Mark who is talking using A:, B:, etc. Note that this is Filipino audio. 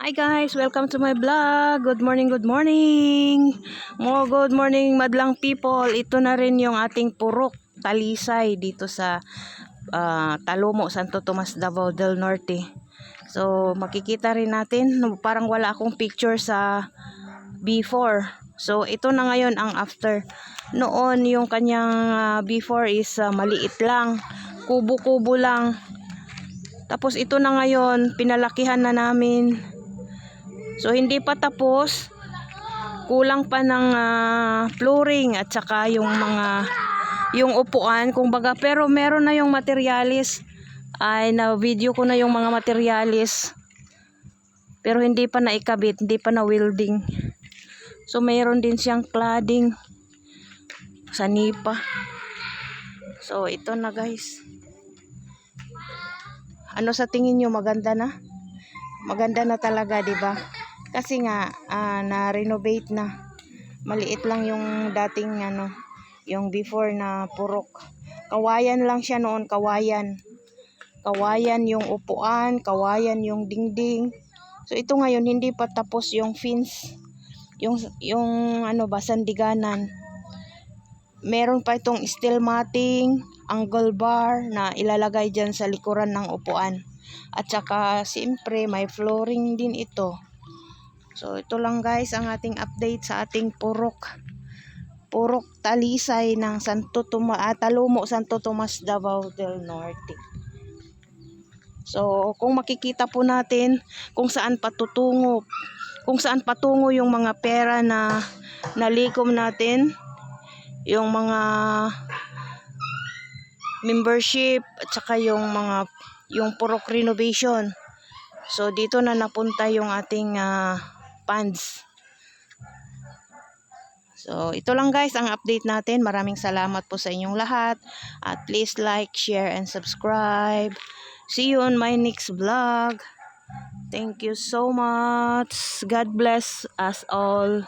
A: Hi guys, welcome to my vlog. Good morning, good morning. More good morning madlang people. Ito na rin yung ating purok talisay dito sa ah, Talomo, Santo Tomas, Davao del Norte. So makikita rin natin, parang wala akong picture sa before. So ito na ngayon ang after. Noon yung kanyang ah, before is ah, maliit lang, kubo-kubo lang. Tapos ito na ngayon, pinalakihan na namin. So hindi pa tapos. Kulang pa ng ah, flooring at saka yung mga yung upuan. Kung baga pero meron na yung materialis. Ay na video ko na yung mga materialis. Pero hindi pa naikabit hindi pa na welding. So meron din siyang cladding. Sa nipa. So ito na guys. Ano sa tingin nyo maganda na? Maganda na talaga di ba kasi nga ah, na-renovate na. Maliit lang yung dating ano yung before na purok. Kawayan lang siya noon kawayan. Kawayan yung upuan kawayan yung dingding. So ito ngayon hindi pa tapos yung fence yung yung ano ba sandiganan. Meron pa itong steel matting angle bar na ilalagay dyan sa likuran ng upuan. At saka siyempre may flooring din ito so ito lang guys ang ating update sa ating purok purok talisay ng Santo Tomas, ah, Talomo, Santo Tomas, Davao del Norte. So, kung makikita po natin kung saan patutungo, kung saan patungo yung mga pera na nalikom natin, yung mga membership at saka yung mga yung purok renovation. So, dito na napunta yung ating ah, funds. So, ito lang guys ang update natin. Maraming salamat po sa inyong lahat. At please like, share, and subscribe. See you on my next vlog. Thank you so much. God bless us all.